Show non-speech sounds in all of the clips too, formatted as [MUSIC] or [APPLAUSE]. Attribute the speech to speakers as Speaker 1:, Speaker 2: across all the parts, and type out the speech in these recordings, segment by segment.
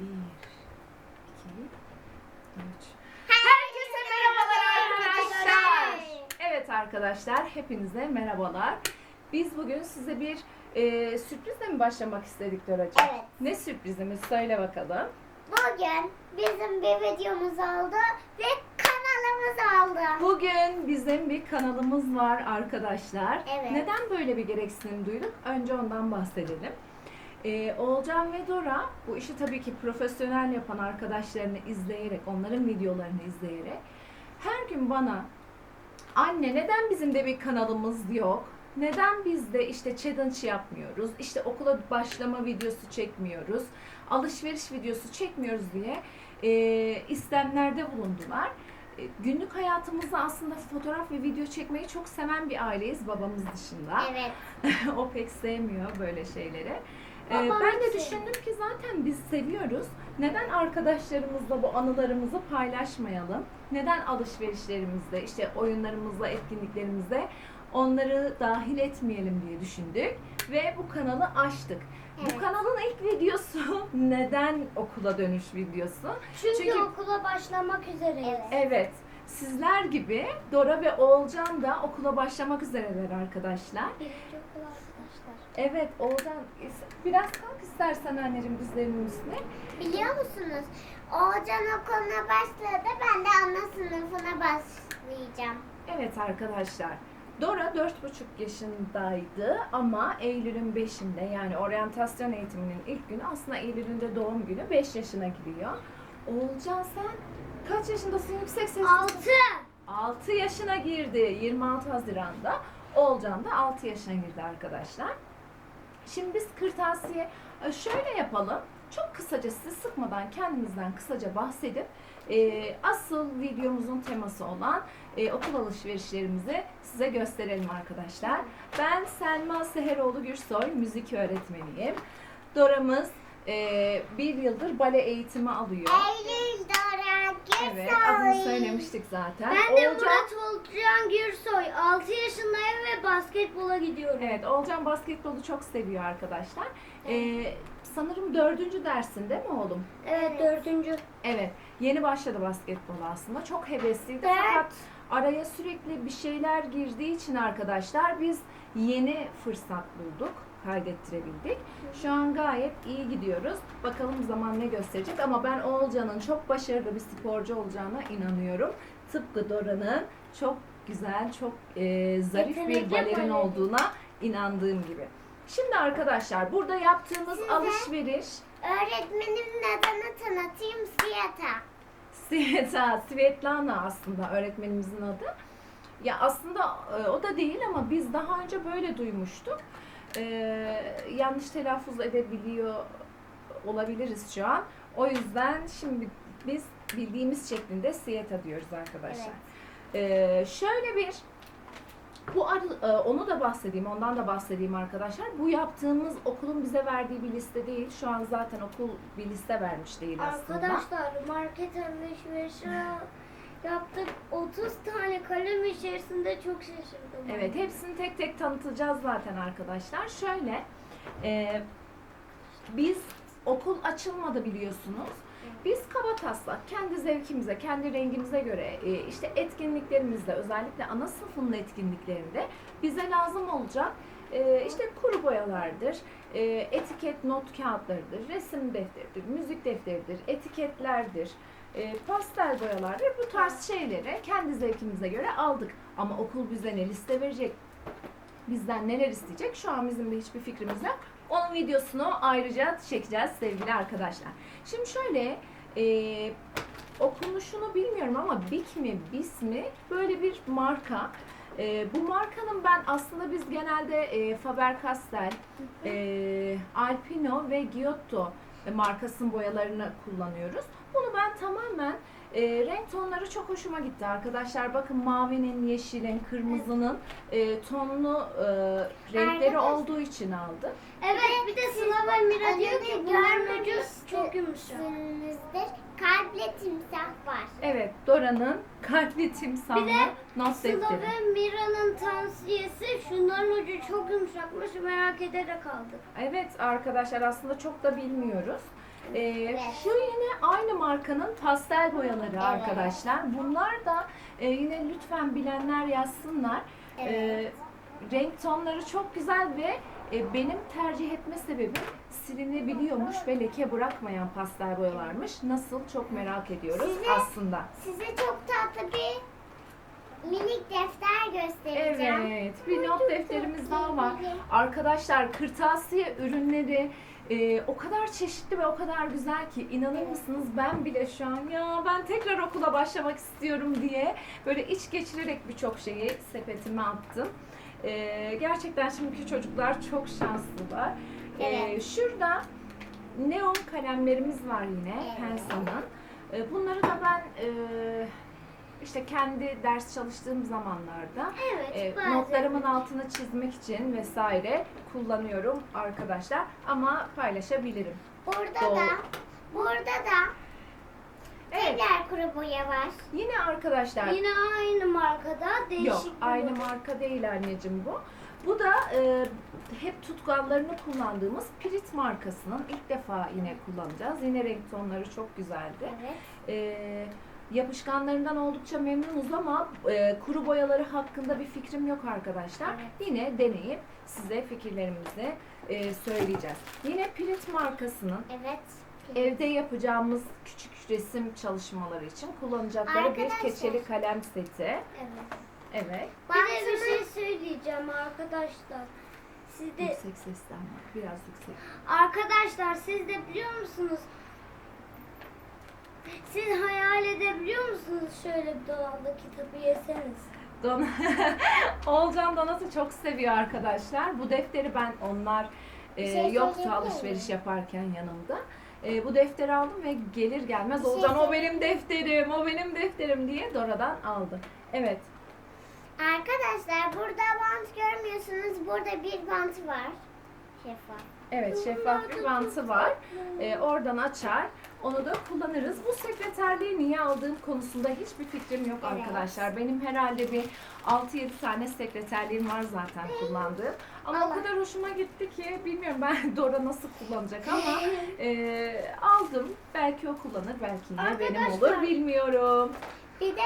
Speaker 1: Bir, iki, üç.
Speaker 2: Herkese merhabalar arkadaşlar.
Speaker 1: Evet arkadaşlar, hepinize merhabalar. Biz bugün size bir e, sürprizle mi başlamak istedik Doracığım?
Speaker 2: Evet.
Speaker 1: Ne sürprizimiz? Söyle bakalım.
Speaker 2: Bugün bizim bir videomuz oldu ve kanalımız oldu.
Speaker 1: Bugün bizim bir kanalımız var arkadaşlar.
Speaker 2: Evet.
Speaker 1: Neden böyle bir gereksinim duyduk? Önce ondan bahsedelim. Ee, Olcan ve Dora bu işi tabii ki profesyonel yapan arkadaşlarını izleyerek, onların videolarını izleyerek her gün bana anne neden bizim de bir kanalımız yok? Neden biz de işte challenge yapmıyoruz? İşte okula başlama videosu çekmiyoruz. Alışveriş videosu çekmiyoruz diye e, istemlerde bulundular. E, Günlük hayatımızda aslında fotoğraf ve video çekmeyi çok seven bir aileyiz babamız dışında.
Speaker 2: Evet. [LAUGHS]
Speaker 1: o pek sevmiyor böyle şeyleri. Ee, ben de düşündüm ki zaten biz seviyoruz. Neden arkadaşlarımızla bu anılarımızı paylaşmayalım? Neden alışverişlerimizde, işte oyunlarımızla, etkinliklerimizde onları dahil etmeyelim diye düşündük ve bu kanalı açtık.
Speaker 2: Evet.
Speaker 1: Bu kanalın ilk videosu [LAUGHS] neden okula dönüş videosu?
Speaker 3: Çünkü,
Speaker 1: Çünkü-
Speaker 3: okula başlamak üzereyiz.
Speaker 2: Evet.
Speaker 1: Evet. Sizler gibi Dora ve Oğulcan da okula başlamak üzereler arkadaşlar. Evet Oğulcan is- biraz kalk istersen anneciğim dizlerimin üstüne.
Speaker 2: Biliyor musunuz? Oğuzcan okuluna başladı. Ben de ana sınıfına başlayacağım.
Speaker 1: Evet arkadaşlar. Dora 4,5 yaşındaydı ama Eylül'ün 5'inde yani oryantasyon eğitiminin ilk günü aslında Eylül'ün de doğum günü 5 yaşına giriyor. Oğulcan sen kaç yaşındasın yüksek sesli?
Speaker 3: Altı.
Speaker 1: 6 yaşına girdi 26 Haziran'da. Oğulcan da 6 yaşına girdi arkadaşlar. Şimdi biz kırtasiye e, şöyle yapalım. Çok kısaca sizi sıkmadan kendimizden kısaca bahsedip e, asıl videomuzun teması olan e, okul alışverişlerimizi size gösterelim arkadaşlar. Ben Selma Seheroğlu Gürsoy, müzik öğretmeniyim. Dora'mız e, bir yıldır bale eğitimi alıyor.
Speaker 2: Eylül Dora
Speaker 1: Evet, adını söylemiştik zaten.
Speaker 3: Ben de
Speaker 1: Oğulcan-
Speaker 3: Murat Olcan Gürsoy. 6 yaşındayım ve basketbola gidiyorum.
Speaker 1: Evet, Olcan basketbolu çok seviyor arkadaşlar. Ee, sanırım dördüncü dersinde mi oğlum?
Speaker 3: Evet, dördüncü.
Speaker 1: Evet, yeni başladı basketbola aslında. Çok hevesliydi
Speaker 2: Evet.
Speaker 1: fakat araya sürekli bir şeyler girdiği için arkadaşlar biz yeni fırsat bulduk, kaydettirebildik. Şu an gayet iyi gidiyoruz. Bakalım zaman ne gösterecek ama ben Oğulcan'ın çok başarılı bir sporcu olacağına inanıyorum. Tıpkı Dora'nın çok güzel, çok e, zarif bir
Speaker 3: Yetenekli
Speaker 1: balerin
Speaker 3: balerin.
Speaker 1: olduğuna inandığım gibi. Şimdi arkadaşlar burada yaptığımız
Speaker 2: Size-
Speaker 1: alışveriş
Speaker 2: Öğretmenimin adını tanıtayım Siyata.
Speaker 1: Sveta, Svetlana aslında öğretmenimizin adı. Ya aslında e, o da değil ama biz daha önce böyle duymuştuk. E, yanlış telaffuz edebiliyor olabiliriz şu an. O yüzden şimdi biz bildiğimiz şeklinde Sieta diyoruz arkadaşlar. E, şöyle bir bu e, onu da bahsedeyim, ondan da bahsedeyim arkadaşlar. Bu yaptığımız okulun bize verdiği bir liste değil. Şu an zaten okul bir liste vermiş değil aslında.
Speaker 3: Arkadaşlar market alışverişi yaptık. 30 tane kalem içerisinde çok şaşırdım.
Speaker 1: Evet, hepsini tek tek tanıtacağız zaten arkadaşlar. Şöyle, e, biz okul açılmadı biliyorsunuz. Biz kaba taslak kendi zevkimize, kendi rengimize göre e, işte etkinliklerimizde özellikle ana sınıfının etkinliklerinde bize lazım olacak e, işte kuru boyalardır, e, etiket not kağıtlarıdır, resim defteridir, müzik defteridir, etiketlerdir, e, pastel boyalardır. Bu tarz şeyleri kendi zevkimize göre aldık. Ama okul bize ne liste verecek, bizden neler isteyecek şu an bizim de hiçbir fikrimiz yok. Onun videosunu ayrıca çekeceğiz sevgili arkadaşlar. Şimdi şöyle e, okunuşunu bilmiyorum ama Bik mi Bis mi böyle bir marka. E, bu markanın ben aslında biz genelde e, Faber-Castell, e, Alpino ve Giotto markasının boyalarını kullanıyoruz. Bunu ben tamamen e, renk tonları çok hoşuma gitti arkadaşlar. Bakın mavinin, yeşilin, kırmızının e, tonlu e, renkleri
Speaker 2: Arkadaş-
Speaker 1: olduğu için aldım.
Speaker 3: Evet bir de Sıla ve Mira diyor ki bunların ucu çok yumuşak.
Speaker 2: Kalple timsah var.
Speaker 1: Evet, Dora'nın kalpli
Speaker 3: Bir de
Speaker 1: not
Speaker 3: Sıla
Speaker 1: defteri.
Speaker 3: ve Mira'nın tavsiyesi şunların ucu çok yumuşakmış merak ederek aldık.
Speaker 1: Evet arkadaşlar aslında çok da bilmiyoruz. Ee, Şu yine aynı markanın pastel boyaları arkadaşlar. Bunlar da e, yine lütfen bilenler yazsınlar. Ee, renk tonları çok güzel ve e, benim tercih etme sebebim silinebiliyormuş ve leke bırakmayan pastel boyalarmış. Nasıl çok merak ediyoruz
Speaker 2: Size-
Speaker 1: aslında.
Speaker 2: Size çok tatlı bir minik defter göstereceğim.
Speaker 1: Evet, bir not defterimiz daha var. Arkadaşlar kırtasiye ürünleri e, o kadar çeşitli ve o kadar güzel ki inanır mısınız ben bile şu an ya ben tekrar okula başlamak istiyorum diye böyle iç geçirerek birçok şeyi sepetime attım. E, gerçekten şimdiki çocuklar çok şanslılar.
Speaker 2: Evet.
Speaker 1: şurada neon kalemlerimiz var yine
Speaker 2: Evet.
Speaker 1: Pensa'nın. E, bunları da ben e, işte kendi ders çalıştığım zamanlarda
Speaker 2: Evet,
Speaker 1: e, notlarımın altını çizmek için vesaire kullanıyorum arkadaşlar ama paylaşabilirim.
Speaker 2: Burada
Speaker 1: Doğru.
Speaker 2: da burada da
Speaker 1: Evet.
Speaker 2: tekrar kuru boya var.
Speaker 1: Yine arkadaşlar
Speaker 3: Yine aynı markada değişik
Speaker 1: yok aynı marka değil anneciğim bu. Bu da e, hep tutkallarını kullandığımız Pirit markasının ilk defa yine kullanacağız. Yine renk tonları çok güzeldi.
Speaker 2: Evet.
Speaker 1: E, yapışkanlarından oldukça memnunuz ama e, kuru boyaları hakkında bir fikrim yok arkadaşlar.
Speaker 2: Evet.
Speaker 1: Yine deneyip size fikirlerimizi e, söyleyeceğiz. Yine Pirit markasının
Speaker 2: Evet.
Speaker 1: evde yapacağımız küçük resim çalışmaları için kullanacakları bir
Speaker 2: Arkadaşlar.
Speaker 1: keçeli kalem seti.
Speaker 2: Evet.
Speaker 1: Evet.
Speaker 3: Bir bir şey söyleyeceğim arkadaşlar. Siz de
Speaker 1: Yüksek sesten var. Biraz yüksek.
Speaker 3: arkadaşlar siz de biliyor musunuz? Siz hayal edebiliyor musunuz şöyle bir dolapta kitabı yeseniz?
Speaker 1: Don [LAUGHS] Olcan Donat'ı çok seviyor arkadaşlar. Bu defteri ben onlar e,
Speaker 2: şey
Speaker 1: yoktu alışveriş
Speaker 2: miyim?
Speaker 1: yaparken yanımda. E, bu defteri aldım ve gelir gelmez
Speaker 2: şey
Speaker 1: Olcan o benim defterim, o benim defterim diye Dora'dan aldı. Evet.
Speaker 2: Arkadaşlar burada bant görmüyorsunuz. Burada bir bant var. Şeffaf.
Speaker 1: Evet şeffaf bir bantı var. E, oradan açar. Onu da kullanırız. Bu sekreterliği niye aldığım konusunda hiçbir fikrim yok
Speaker 2: Evet.
Speaker 1: arkadaşlar. Benim herhalde bir 6-7 tane sekreterliğim var zaten kullandığım. Ama o
Speaker 2: Allah.
Speaker 1: kadar hoşuma gitti ki bilmiyorum ben [LAUGHS] Dora nasıl kullanacak ama [LAUGHS] e, aldım. Belki o kullanır, belki yine benim
Speaker 3: Arkadaşlar.
Speaker 1: olur bilmiyorum.
Speaker 2: Bir de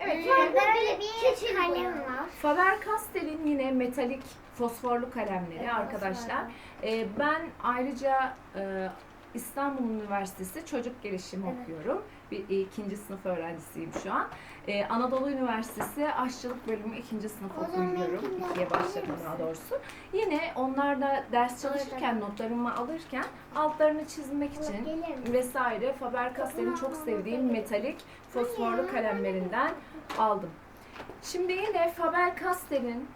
Speaker 1: Evet,
Speaker 2: hmm,
Speaker 1: yine
Speaker 2: böyle bir kalem var.
Speaker 1: Faber-Castell'in yine metalik fosforlu kalemleri
Speaker 3: Evet,
Speaker 1: arkadaşlar.
Speaker 3: fosforlu.
Speaker 1: Ee, ben ayrıca e, İstanbul Üniversitesi Çocuk Gelişimi
Speaker 3: Evet.
Speaker 1: okuyorum. Bir e, ikinci sınıf öğrencisiyim şu an. Ee, Anadolu Üniversitesi Aşçılık Bölümü ikinci sınıf okuyorum. İkiye başladım daha doğrusu. Yine onlarda ders çalışırken notlarımı alırken altlarını çizmek için vesaire Faber-Castell'in çok sevdiğim metalik fosforlu kalemlerinden aldım. Şimdi yine Faber-Castell'in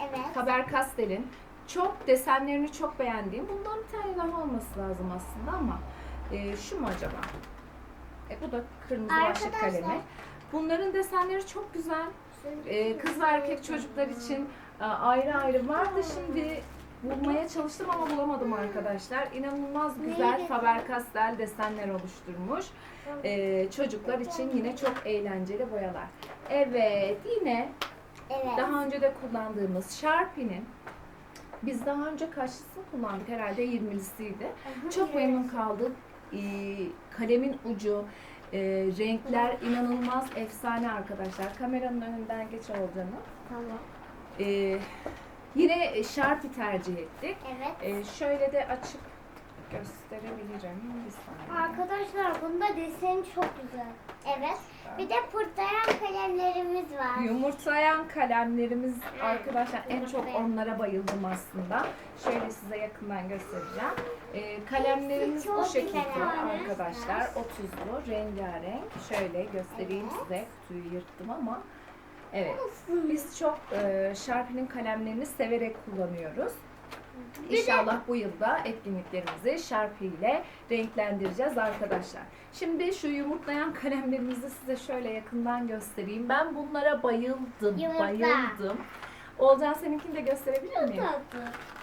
Speaker 2: Evet.
Speaker 1: Faber-Castell'in çok desenlerini çok beğendiğim. Bundan bir tane daha olması lazım aslında ama e, şu mu acaba? E, bu da kırmızı başlık
Speaker 2: Arkadaşlar.
Speaker 1: kalemi. Bunların desenleri çok güzel. E, kız ve erkek çocuklar için e, ayrı ayrı vardı. Şimdi bulmaya çalıştım ama bulamadım arkadaşlar. İnanılmaz güzel? Faber-Castell desenler oluşturmuş. E, çocuklar için yine çok eğlenceli boyalar. Evet yine
Speaker 2: Evet.
Speaker 1: daha önce de kullandığımız Sharpie'nin biz daha önce kaçlısını kullandık herhalde 20'lisiydi. Çok memnun kaldık. Ee, kalemin ucu, e, renkler inanılmaz efsane arkadaşlar. Kameranın önünden geç olacağını.
Speaker 2: Tamam.
Speaker 1: Ee, yine Sharpie tercih ettik.
Speaker 2: Evet.
Speaker 1: Ee, şöyle de açıp gösterebilirim. Bir saniye.
Speaker 3: Arkadaşlar bunda deseni çok güzel.
Speaker 2: Evet. Bir de pırtlayan kalemlerimiz var.
Speaker 1: Yumurtlayan kalemlerimiz
Speaker 2: Evet,
Speaker 1: arkadaşlar en çok onlara bayıldım aslında. Şöyle size yakından göstereceğim. Ee, kalemlerimiz bu şekilde
Speaker 2: arkadaşlar.
Speaker 1: arkadaşlar. 30'lu rengarenk. Şöyle göstereyim
Speaker 2: Evet.
Speaker 1: size. Kutuyu yırttım ama. Evet. Biz çok e, Sharpie'nin kalemlerini severek kullanıyoruz. İnşallah bu yılda etkinliklerimizi Sharpie ile renklendireceğiz arkadaşlar. Şimdi şu yumurtlayan kalemlerimizi size şöyle yakından göstereyim. Ben bunlara bayıldım,
Speaker 2: Yumurta.
Speaker 1: bayıldım. Olcan seninkini de gösterebilir miyim?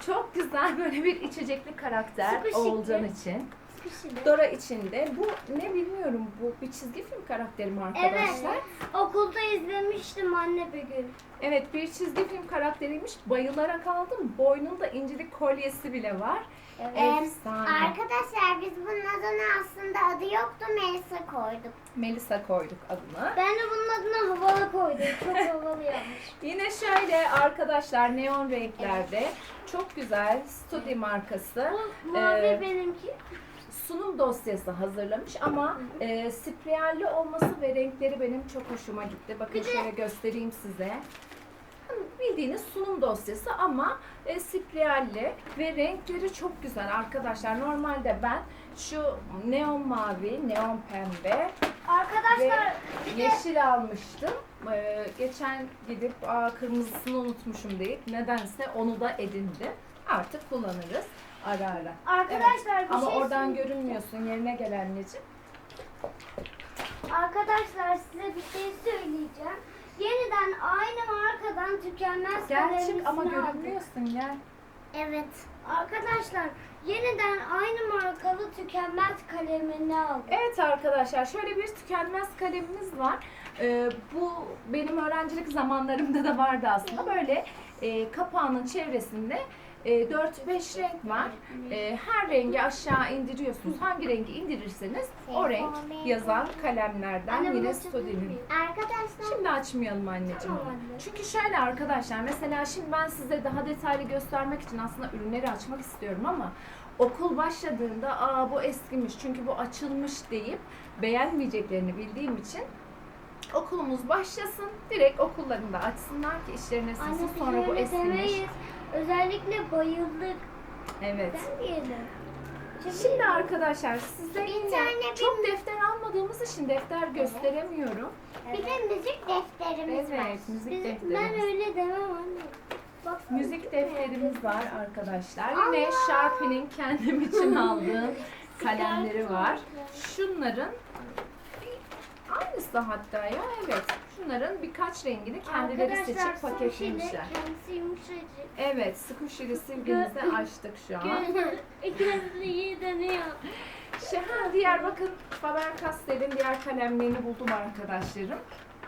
Speaker 1: Çok güzel böyle bir içecekli karakter. Olcan için.
Speaker 3: Sıkışılı.
Speaker 1: Dora için de. Bu ne bilmiyorum bu bir çizgi film karakteri mi arkadaşlar?
Speaker 3: Evet. Okulda izlemiştim anne bir gün.
Speaker 1: Evet bir çizgi film karakteriymiş. Bayılarak aldım. Boynunda incilik kolyesi bile var.
Speaker 2: Ee,
Speaker 1: Efsane.
Speaker 2: arkadaşlar biz bunun adına aslında adı yoktu. Melisa koyduk.
Speaker 1: Melisa koyduk adını.
Speaker 3: Ben de bunun adına havalı koydum. Çok [LAUGHS] havalı yapmış.
Speaker 1: Yine şöyle arkadaşlar neon renklerde çok güzel Studi markası
Speaker 3: Bu mavi
Speaker 1: Ee,
Speaker 3: benimki.
Speaker 1: Sunum dosyası hazırlamış ama e, spreyerli olması ve renkleri benim çok hoşuma gitti. Bakın şöyle göstereyim size. Bildiğiniz sunum dosyası ama e, spreyerli ve renkleri çok güzel arkadaşlar. Normalde ben şu neon mavi, neon pembe
Speaker 3: Arkadaşlar de
Speaker 1: Yeşil almıştım. Ee, geçen gidip Aa, kırmızısını unutmuşum deyip nedense onu da edindim. Artık kullanırız ara ara.
Speaker 3: arkadaşlar bir
Speaker 1: Ama
Speaker 3: şey
Speaker 1: oradan görünmüyorsun. Yerine gel anneciğim.
Speaker 3: Arkadaşlar size bir şey söyleyeceğim. Yeniden aynı markadan tükenmez
Speaker 1: Gel çık ama görünmüyorsun gel.
Speaker 2: Evet.
Speaker 3: Arkadaşlar yeniden aynı markalı tükenmez kalemini aldık.
Speaker 1: Evet arkadaşlar şöyle bir tükenmez kalemimiz var. Ee, bu benim öğrencilik zamanlarımda da vardı aslında. Böyle e, kapağının çevresinde 4-5 renk var. E, her rengi aşağı indiriyorsunuz. Hangi rengi indirirseniz o renk yazan kalemlerden yine
Speaker 3: miyim?
Speaker 2: Arkadaşlar
Speaker 1: Şimdi açmayalım anneciğim. Çünkü şöyle arkadaşlar mesela şimdi ben size daha detaylı göstermek için aslında ürünleri açmak istiyorum ama okul başladığında aa bu eskimiş çünkü bu açılmış deyip beğenmeyeceklerini bildiğim için okulumuz başlasın direkt okullarında açsınlar ki işlerine
Speaker 3: biz
Speaker 1: sonra bu
Speaker 3: demeyiz. Özellikle bayıldık.
Speaker 1: Evet.
Speaker 3: Ben diyelim.
Speaker 1: Şimdi arkadaşlar size
Speaker 2: Bir
Speaker 1: yine
Speaker 2: tane
Speaker 1: çok defter almadığımız için defter gösteremiyorum.
Speaker 2: bir de müzik defterimiz var.
Speaker 1: Evet, müzik
Speaker 3: Biz-
Speaker 1: defterimiz.
Speaker 3: ben öyle demem anne. Bak
Speaker 1: Müzik defterimiz var arkadaşlar. Yine Sharpie'nin kendim için aldığım [LAUGHS] kalemleri var. Şunların aynısı hatta ya evet. Şunların birkaç rengini kendileri
Speaker 3: Arkadaşlar,
Speaker 1: seçip paketlemişler.
Speaker 3: şeyde Kendisi yumuşacık.
Speaker 1: Evet, Squishy'li silgimizi açtık şu an.
Speaker 3: İyi [LAUGHS] deniyor.
Speaker 1: Şey, ha, diğer bakın Faber-Castell'in diğer kalemlerini buldum arkadaşlarım.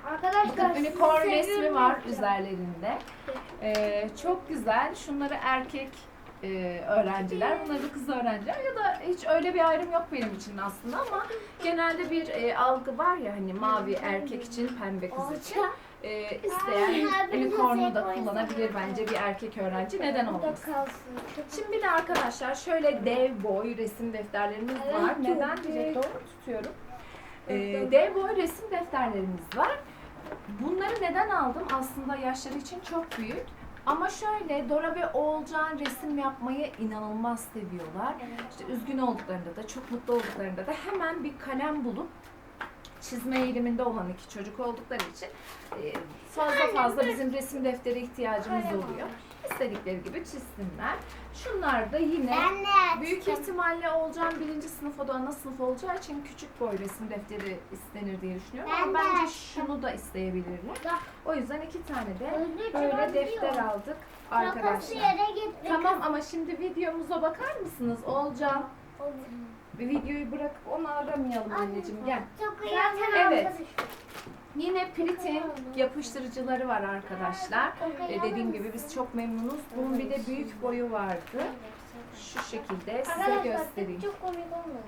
Speaker 3: Arkadaşlar
Speaker 1: Bakın unicorn
Speaker 3: sizi
Speaker 1: resmi var üzerlerinde. Ee, çok güzel. Şunları erkek e, öğrenciler, bunları da kız öğrenciler ya da hiç öyle bir ayrım yok benim için aslında ama genelde bir e, algı var ya hani mavi erkek için, pembe kız için. E, isteyen unicorn'u da
Speaker 2: harbiden
Speaker 1: kullanabilir bence bir erkek öğrenci. Neden
Speaker 3: da
Speaker 1: olmasın? Şimdi bir de arkadaşlar şöyle dev boy resim defterlerimiz var. Neden diyecek doğru tutuyorum?
Speaker 3: Evet.
Speaker 1: dev boy resim defterlerimiz var. Bunları neden aldım? Aslında yaşları için çok büyük. Ama şöyle Dora ve Oğulcan resim yapmayı inanılmaz seviyorlar. İşte üzgün olduklarında da, çok mutlu olduklarında da hemen bir kalem bulup çizme eğiliminde olan iki çocuk oldukları için e, fazla fazla bizim resim defteri ihtiyacımız oluyor. İstedikleri gibi çizsinler. Şunlar da yine büyük ihtimalle olacağım birinci sınıf o da ana sınıf olacağı için küçük boy resim defteri istenir diye düşünüyorum. Ama bence şunu da isteyebilirler. O yüzden iki tane de böyle defter aldık arkadaşlar. Tamam ama şimdi videomuza bakar mısınız? Olcan bir videoyu bırakıp onu aramayalım anneciğim gel.
Speaker 2: Çok iyi.
Speaker 3: Zaten
Speaker 1: Evet. Yine Prit'in yapıştırıcıları var arkadaşlar. E, dediğim gibi biz çok memnunuz. Bunun bir de büyük boyu vardı. Şu şekilde size göstereyim.
Speaker 3: çok komik olmadı.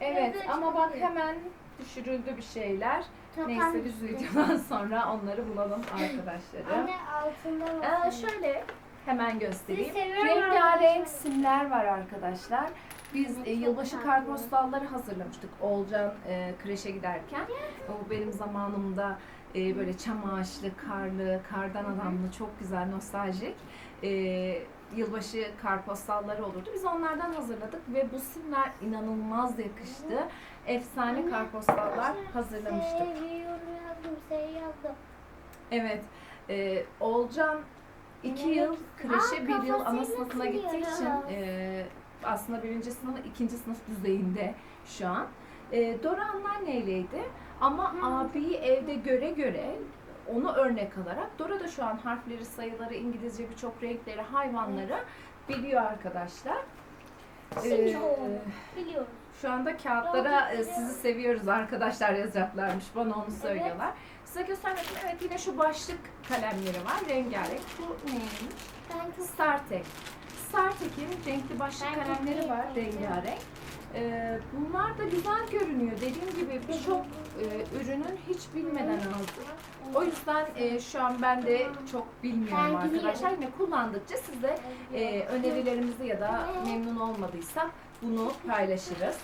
Speaker 1: Evet ama bak hemen düşürüldü bir şeyler. Neyse biz videodan [LAUGHS] sonra onları bulalım arkadaşlarım.
Speaker 3: Anne altında
Speaker 1: Ee, şöyle hemen
Speaker 3: seviyorum
Speaker 1: Rengarenk simler var arkadaşlar. Biz e, yılbaşı kartpostalları hazırlamıştık Olcan e, kreşe giderken. O benim zamanımda e, böyle çam ağaçlı, karlı, kardan adamlı çok güzel nostaljik e, yılbaşı kartpostalları olurdu. Biz onlardan hazırladık ve bu simler inanılmaz yakıştı. Efsane kartpostallar hazırlamıştık.
Speaker 3: Seviyorum yazdım, sev yazdım.
Speaker 1: Evet. E, Olcan iki yıl kreşe bir yıl ana sınıfına gittiği için e, aslında birinci sınıf, ikinci sınıf düzeyinde şu an. E, Dora anneanneyle'ydi ama abiyi evde göre göre onu örnek alarak Dora da şu an harfleri, sayıları, İngilizce birçok renkleri, hayvanları biliyor arkadaşlar. E,
Speaker 3: Biliyorum.
Speaker 1: şu anda kağıtlara e, sizi seviyoruz arkadaşlar yazacaklarmış. Bana onu söylüyorlar. Size göstermek için evet yine şu başlık kalemleri var. Rengarenk. Bu neymiş?
Speaker 2: Ben çok
Speaker 1: Startek. Sertek'in renkli başlık
Speaker 2: Ben
Speaker 1: kalemleri var rengarenk. Ee, bunlar da güzel görünüyor. Dediğim gibi birçok e, ürünün hiç bilmeden aldım. O yüzden e, şu an ben de çok bilmiyorum
Speaker 2: Ben biliyorum.
Speaker 1: arkadaşlar. Yine kullandıkça size e, önerilerimizi ya da memnun olmadıysak bunu paylaşırız.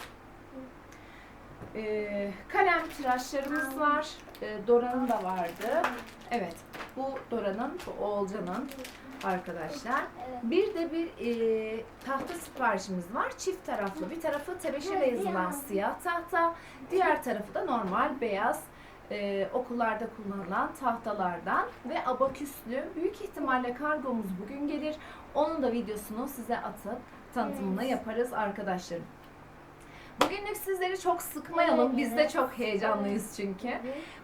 Speaker 1: E, kalem tıraşlarımız var. E, Dora'nın da vardı. Evet. Bu Dora'nın, bu Oğulcan'ın arkadaşlar. Bir de bir e, tahta siparişimiz var. Çift taraflı. Bir tarafı tebeşirle yazılan siyah tahta. Diğer tarafı da normal beyaz e, okullarda kullanılan tahtalardan ve abaküslü. Büyük ihtimalle kargomuz bugün gelir. Onun da videosunu size atıp tanıtımını yaparız arkadaşlarım. Bugünlük sizleri çok sıkmayalım. Biz de çok heyecanlıyız çünkü.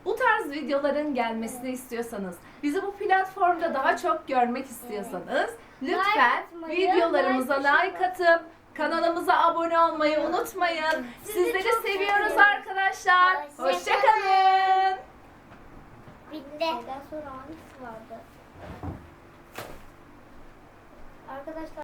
Speaker 1: Bu tarz videoların gelmesini istiyorsanız, bizi bu platformda daha çok görmek istiyorsanız lütfen videolarımıza
Speaker 3: like
Speaker 1: atıp kanalımıza abone olmayı unutmayın. Sizleri
Speaker 3: seviyoruz
Speaker 1: arkadaşlar.
Speaker 2: Hoşça
Speaker 1: Hoşçakalın.
Speaker 2: Bitti.
Speaker 3: Ondan sonra hangisi vardı? Arkadaşlar